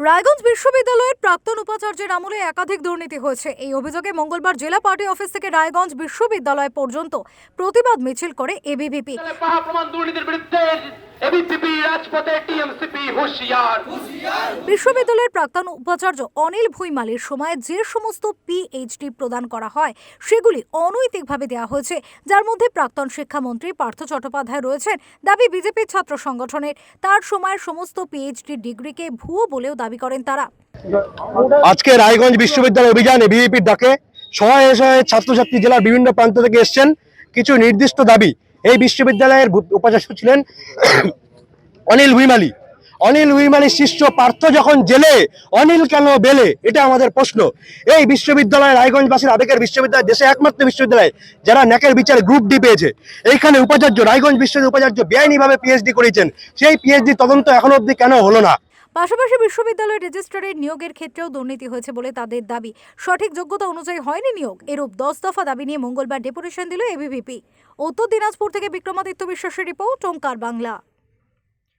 রায়গঞ্জ বিশ্ববিদ্যালয়ের প্রাক্তন উপাচার্যের আমলে একাধিক দুর্নীতি হয়েছে। এই অভিযোগে মঙ্গলবার জেলা পার্টি অফিস থেকে রায়গঞ্জ বিশ্ববিদ্যালয় পর্যন্ত প্রতিবাদ মিছিল করে এবিভিপি এবিপিপি রাজপথে টিএমসিপি হুঁশিয়ার। বিশ্ববিদ্যালয়ের প্রাক্তন উপাচার্য অনিল ভুইমালির সময় যে সমস্ত পিএইচডি প্রদান করা হয় সেগুলি অনৈতিকভাবে দেওয়া হয়েছে যার মধ্যে প্রাক্তন শিক্ষামন্ত্রী পার্থ চট্টোপাধ্যায় রয়েছেন দাবি বিজেপির ছাত্র সংগঠনের। তার সময়ের সমস্ত পিএইচডি ডিগ্রিকে ভুয়ো বলেও দাবি করেন তারা। আজকে রায়গঞ্জ বিশ্ববিদ্যালয় অভিযানে বিজেপির ডাকে শয়ে শয়ে ছাত্রছাত্রী জেলার বিভিন্ন প্রান্ত থেকে এসছেন। কিছু নির্দিষ্ট দাবি এই বিশ্ববিদ্যালয়ের উপাচার্য ছিলেন অনিল ভুইমালি। অনিল ভুইমালির শিষ্য পার্থ যখন জেলে, অনিল কেন বেলে? এটা আমাদের প্রশ্ন। এই বিশ্ববিদ্যালয় রায়গঞ্জবাসীর আবেগের বিশ্ববিদ্যালয় দেশে একমাত্র বিশ্ববিদ্যালয় যারা ন্যাকের বিচারে গ্রুপ ডি পেয়েছে। এইখানে উপাচার্য, রায়গঞ্জ বিশ্ববিদ্যালয় উপাচার্য বেআইনিভাবে পিএইচডি করেছেন। সেই পিএইচডি তদন্ত এখনও অবধি কেন হলো না? পাশাপাশি বিশ্ববিদ্যালয় রেজিস্ট্রারের নিয়োগের ক্ষেত্রেও দুর্নীতি হয়েছে বলে তাদের দাবি। সঠিক যোগ্যতা অনুযায়ী হয়নি নিয়োগ। এরূপ দশ দফা দাবি নিয়ে মঙ্গলবার ডেপুটেশন দিল এবিভিপি উত্তর দিনাজপুর থেকে বিক্রমাদিত্য বিশ্বাসের রিপোর্ট, ওঙ্কার বাংলা।